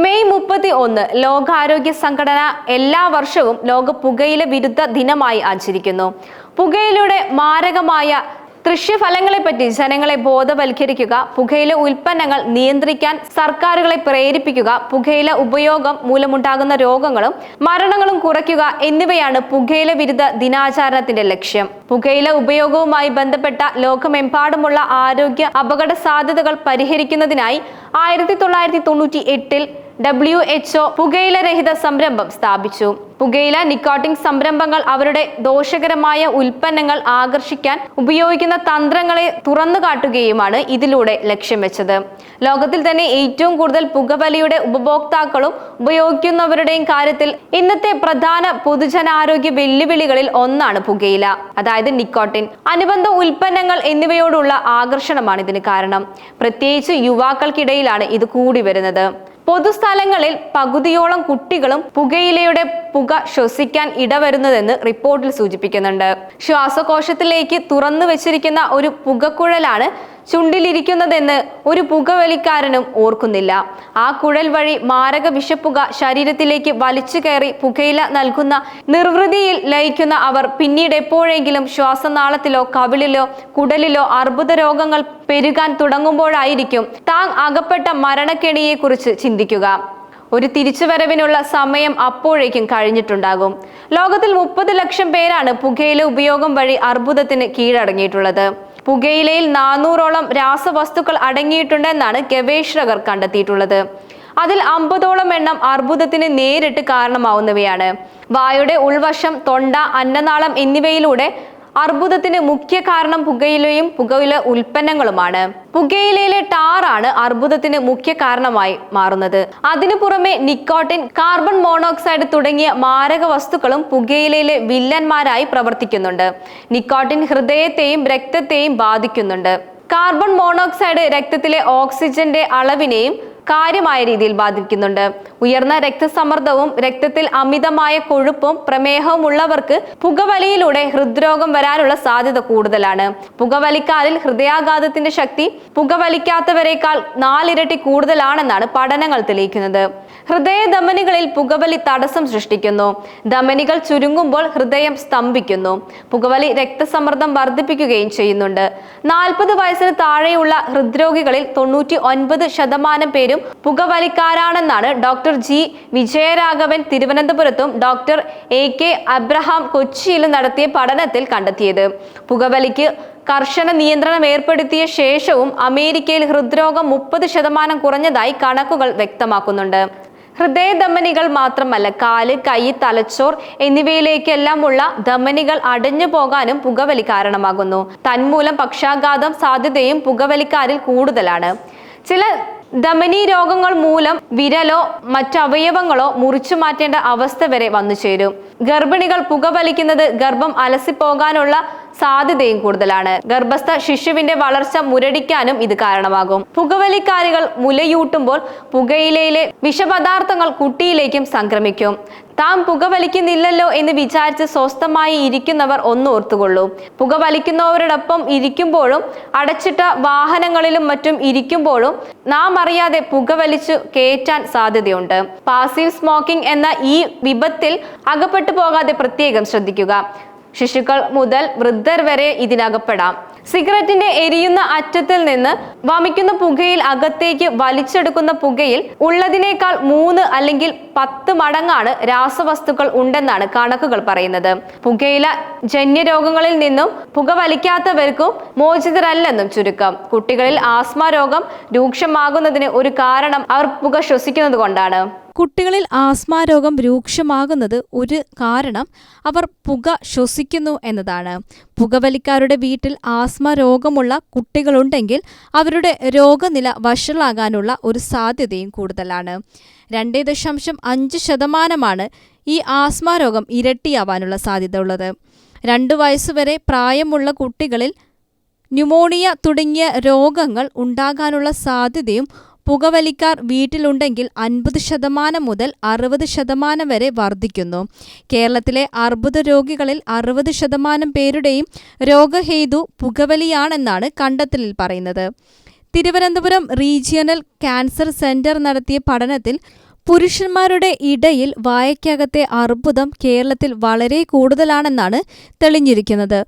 May മുപ്പത്തി ഒന്ന് ലോകാരോഗ്യ സംഘടന എല്ലാ വർഷവും ലോക പുകയില വിരുദ്ധ ദിനമായി ആചരിക്കുന്നു. പുകയിലൂടെ മാരകമായ ദൃശ്യഫലങ്ങളെപ്പറ്റി ജനങ്ങളെ ബോധവൽക്കരിക്കുക പുകയില ഉൽപ്പന്നങ്ങൾ നിയന്ത്രിക്കാൻ സർക്കാരുകളെ പ്രേരിപ്പിക്കുക പുകയില ഉപയോഗം മൂലമുണ്ടാകുന്ന രോഗങ്ങളും മരണങ്ങളും കുറയ്ക്കുക എന്നിവയാണ് പുകയില വിരുദ്ധ ദിനാചരണത്തിന്റെ ലക്ഷ്യം. പുകയില ഉപയോഗവുമായി ബന്ധപ്പെട്ട ലോകമെമ്പാടുമുള്ള ആരോഗ്യ അപകട സാധ്യതകൾ പരിഹരിക്കുന്നതിനായി ആയിരത്തി തൊള്ളായിരത്തി തൊണ്ണൂറ്റി എട്ടിൽ ഡബ്ല്യു എച്ച്ഒ പുകയില രഹിത സംരംഭം സ്ഥാപിച്ചു. പുകയില നിക്കോട്ടിംഗ് സംരംഭങ്ങൾ അവരുടെ ദോഷകരമായ ഉൽപ്പന്നങ്ങൾ ആകർഷിക്കാൻ ഉപയോഗിക്കുന്ന തന്ത്രങ്ങളെ തുറന്നു കാട്ടുകയുമാണ് ഇതിലൂടെ ലക്ഷ്യം വെച്ചത്. ലോകത്തിൽ തന്നെ ഏറ്റവും കൂടുതൽ പുകവലിയുടെ ഉപഭോക്താക്കളും ഉപയോഗിക്കുന്നവരുടെയും കാര്യത്തിൽ ഇന്നത്തെ പ്രധാന പൊതുജനാരോഗ്യ വെല്ലുവിളികളിൽ ഒന്നാണ് പുകയില. അതായത് നിക്കോട്ടിൻ. അനുബന്ധ ഉൽപ്പന്നങ്ങൾ എന്നിവയോടുള്ള ആകർഷണമാണ് ഇതിന് കാരണം. പ്രത്യേകിച്ച് യുവാക്കൾക്കിടയിലാണ് ഇത് കൂടി വരുന്നത്. പൊതുസ്ഥലങ്ങളിൽ പകുതിയോളം കുട്ടികളും പുകയിലയുടെ പുക ശ്വസിക്കാൻ ഇടവരുന്നതെന്ന് റിപ്പോർട്ടിൽ സൂചിപ്പിക്കുന്നുണ്ട്. ശ്വാസകോശത്തിലേക്ക് തുറന്നു വെച്ചിരിക്കുന്ന ഒരു പുകക്കുഴലാണ് ചുണ്ടിലിരിക്കുന്നതെന്ന് ഒരു പുകവലിക്കാരനും ഓർക്കുന്നില്ല. ആ കുഴൽ വഴി മാരക വിഷപ്പുക ശരീരത്തിലേക്ക് വലിച്ചു കയറി പുകയില നൽകുന്ന നിർവൃതിയിൽ ലയിക്കുന്ന അവർ പിന്നീട് എപ്പോഴെങ്കിലും ശ്വാസനാളത്തിലോ കവിളിലോ കുടലിലോ അർബുദ രോഗങ്ങൾ പെരുകാൻ തുടങ്ങുമ്പോഴായിരിക്കും താങ് അകപ്പെട്ട മരണക്കെണിയെക്കുറിച്ച് ചിന്തിക്കുക. ഒരു തിരിച്ചുവരവിനുള്ള സമയം അപ്പോഴേക്കും കഴിഞ്ഞിട്ടുണ്ടാകും. ലോകത്തിൽ മുപ്പത് ലക്ഷം പേരാണ് പുകയില ഉപയോഗം വഴി അർബുദത്തിന് കീഴടങ്ങിയിട്ടുള്ളത്. പുകയിലയിൽ നാനൂറോളം രാസവസ്തുക്കൾ അടങ്ങിയിട്ടുണ്ടെന്നാണ് ഗവേഷകർ കണ്ടെത്തിയിട്ടുള്ളത്. അതിൽ അമ്പതോളം എണ്ണം അർബുദത്തിന് നേരിട്ട് കാരണമാവുന്നവയാണ്. വായുടെ ഉൾവശം തൊണ്ട അന്നനാളം എന്നിവയിലൂടെ അർബുദത്തിന് മുഖ്യ കാരണം പുകയിലയും പുകയില ഉൽപ്പന്നങ്ങളുമാണ്. പുകയിലയിലെ ടാറാണ് അർബുദത്തിന് മുഖ്യ കാരണമായി മാറുന്നത്. അതിനു പുറമെ നിക്കോട്ടിൻ കാർബൺ മോണോക്സൈഡ് തുടങ്ങിയ മാരക വസ്തുക്കളും പുകയിലയിലെ വില്ലന്മാരായി പ്രവർത്തിക്കുന്നുണ്ട്. നിക്കോട്ടിൻ ഹൃദയത്തെയും രക്തത്തെയും ബാധിക്കുന്നുണ്ട്. കാർബൺ മോണോക്സൈഡ് രക്തത്തിലെ ഓക്സിജന്റെ അളവിനെയും കാര്യമായ രീതിയിൽ ബാധിക്കുന്നുണ്ട്. ഉയർന്ന രക്തസമ്മർദ്ദവും രക്തത്തിൽ അമിതമായ കൊഴുപ്പും പ്രമേഹവും ഉള്ളവർക്ക് പുകവലിയിലൂടെ ഹൃദ്രോഗം വരാനുള്ള സാധ്യത കൂടുതലാണ്. പുകവലിക്കാരിൽ ഹൃദയാഘാതത്തിന്റെ ശക്തി പുകവലിക്കാത്തവരെക്കാൾ നാലിരട്ടി കൂടുതലാണെന്നാണ് പഠനങ്ങൾ തെളിയിക്കുന്നത്. ഹൃദയ ധമനികളിൽ പുകവലി തടസ്സം സൃഷ്ടിക്കുന്നു. ധമനികൾ ചുരുങ്ങുമ്പോൾ ഹൃദയം സ്തംഭിക്കുന്നു. പുകവലി രക്തസമ്മർദ്ദം വർദ്ധിപ്പിക്കുകയും ചെയ്യുന്നുണ്ട്. നാൽപ്പത് വയസ്സിന് താഴെയുള്ള ഹൃദ്രോഗികളിൽ തൊണ്ണൂറ്റി ഒൻപത് ശതമാനം പേരും പുകവലിക്കാരാണെന്നാണ് ഡോക്ടർ ജി വിജയരാഘവൻ തിരുവനന്തപുരത്തും ഡോക്ടർ എ കെ അബ്രഹാം കൊച്ചിയിലും നടത്തിയ പഠനത്തിൽ കണ്ടെത്തിയത്. പുകവലിക്ക് കർശന നിയന്ത്രണം ഏർപ്പെടുത്തിയ ശേഷവും അമേരിക്കയിൽ ഹൃദ്രോഗം മുപ്പത് ശതമാനം കുറഞ്ഞതായി കണക്കുകൾ വ്യക്തമാക്കുന്നുണ്ട്. ഹൃദയധമനികൾ മാത്രമല്ല കാൽ കൈ തലച്ചോർ എന്നിവയിലേക്കെല്ലാമുള്ള ധമനികൾ അടഞ്ഞു പോകാനും പുകവലി കാരണമാകുന്നു. തന്മൂലം പക്ഷാഘാതം സാധ്യതയും പുകവലിക്കാരിൽ കൂടുതലാണ്. ചില ധമനി രോഗങ്ങൾ മൂലം വിരലോ മറ്റവയവങ്ങളോ മുറിച്ചു മാറ്റേണ്ട അവസ്ഥ വരെ വന്നു ചേരും. ഗർഭിണികൾ പുകവലിക്കുന്നത് ഗർഭം അലസിപ്പോകാനുള്ള സാധ്യതയും കൂടുതലാണ്. ഗർഭസ്ഥ ശിശുവിന്റെ വളർച്ച മുരടിക്കാനും ഇത് കാരണമാകും. പുകവലിക്കാരികൾ മുലയൂട്ടുമ്പോൾ പുകയിലയിലെ വിഷപദാർത്ഥങ്ങൾ കുട്ടിയിലേക്കും സംക്രമിക്കും. താൻ പുകവലിക്കുന്നില്ലല്ലോ എന്ന് വിചാരിച്ച് സ്വസ്ഥമായി ഇരിക്കുന്നവർ ഒന്ന് ഓർത്തുകൊള്ളൂ. പുകവലിക്കുന്നവരോടൊപ്പം ഇരിക്കുമ്പോഴും അടച്ചിട്ട വാഹനങ്ങളിലും മറ്റും ഇരിക്കുമ്പോഴും നാം അറിയാതെ പുകവലിച്ചു കയറ്റാൻ സാധ്യതയുണ്ട്. പാസീവ് സ്മോക്കിംഗ് എന്ന ഈ വിപത്തിൽ അകപ്പെട്ടു പോകാതെ പ്രത്യേകം ശ്രദ്ധിക്കുക. ശിശുക്കൾ മുതൽ വൃദ്ധർ വരെ ഇതിനകപ്പെടാം. സിഗരറ്റിന്റെ എരിയുന്ന അറ്റത്തിൽ നിന്ന് വമിക്കുന്ന പുകയിൽ അകത്തേക്ക് വലിച്ചെടുക്കുന്ന പുകയിൽ ഉള്ളതിനേക്കാൾ മൂന്ന് അല്ലെങ്കിൽ പത്ത് മടങ്ങാണ് രാസവസ്തുക്കൾ ഉണ്ടെന്നാണ് കണക്കുകൾ പറയുന്നത്. പുകയില ജന്യരോഗങ്ങളിൽ നിന്നും പുക വലിക്കാത്തവർക്കും മോചിതരല്ലെന്നും ചുരുക്കം. കുട്ടികളിൽ ആസ്മ രോഗം രൂക്ഷമാകുന്നതിന് ഒരു കാരണം അവർ പുക ശ്വസിക്കുന്നത് കൊണ്ടാണ് കുട്ടികളിൽ ആസ്മ രോഗം രൂക്ഷമാകുന്നത് ഒരു കാരണം അവർ പുക ശ്വസിക്കുന്നു എന്നതാണ്. പുകവലിക്കാരുടെ വീട്ടിൽ ആസ്മ രോഗമുള്ള കുട്ടികളുണ്ടെങ്കിൽ അവരുടെ രോഗനില വഷളാകാനുള്ള ഒരു സാധ്യതയും കൂടുതലാണ്. രണ്ടേ ദശാംശം അഞ്ച് ശതമാനമാണ് ഈ ആസ്മ രോഗം ഇരട്ടിയാവാനുള്ള സാധ്യത ഉള്ളത്. രണ്ട് വയസ്സുവരെ പ്രായമുള്ള കുട്ടികളിൽ ന്യൂമോണിയ തുടങ്ങിയ രോഗങ്ങൾ ഉണ്ടാകാനുള്ള സാധ്യതയും പുകവലിക്കാർ വീട്ടിലുണ്ടെങ്കിൽ അൻപത് ശതമാനം മുതൽ അറുപത് ശതമാനം വരെ വർദ്ധിക്കുന്നു കേരളത്തിലെ അർബുദ രോഗികളിൽ അറുപത് ശതമാനം പേരുടെയും രോഗഹേതു പുകവലിയാണെന്നാണ് കണ്ടെത്തലിൽ പറയുന്നത്. തിരുവനന്തപുരം റീജിയണൽ ക്യാൻസർ സെന്റർ നടത്തിയ പഠനത്തിൽ പുരുഷന്മാരുടെ ഇടയിൽ വായയ്ക്കകത്തെ അർബുദം കേരളത്തിൽ വളരെ കൂടുതലാണെന്നാണ് തെളിഞ്ഞിരിക്കുന്നത്.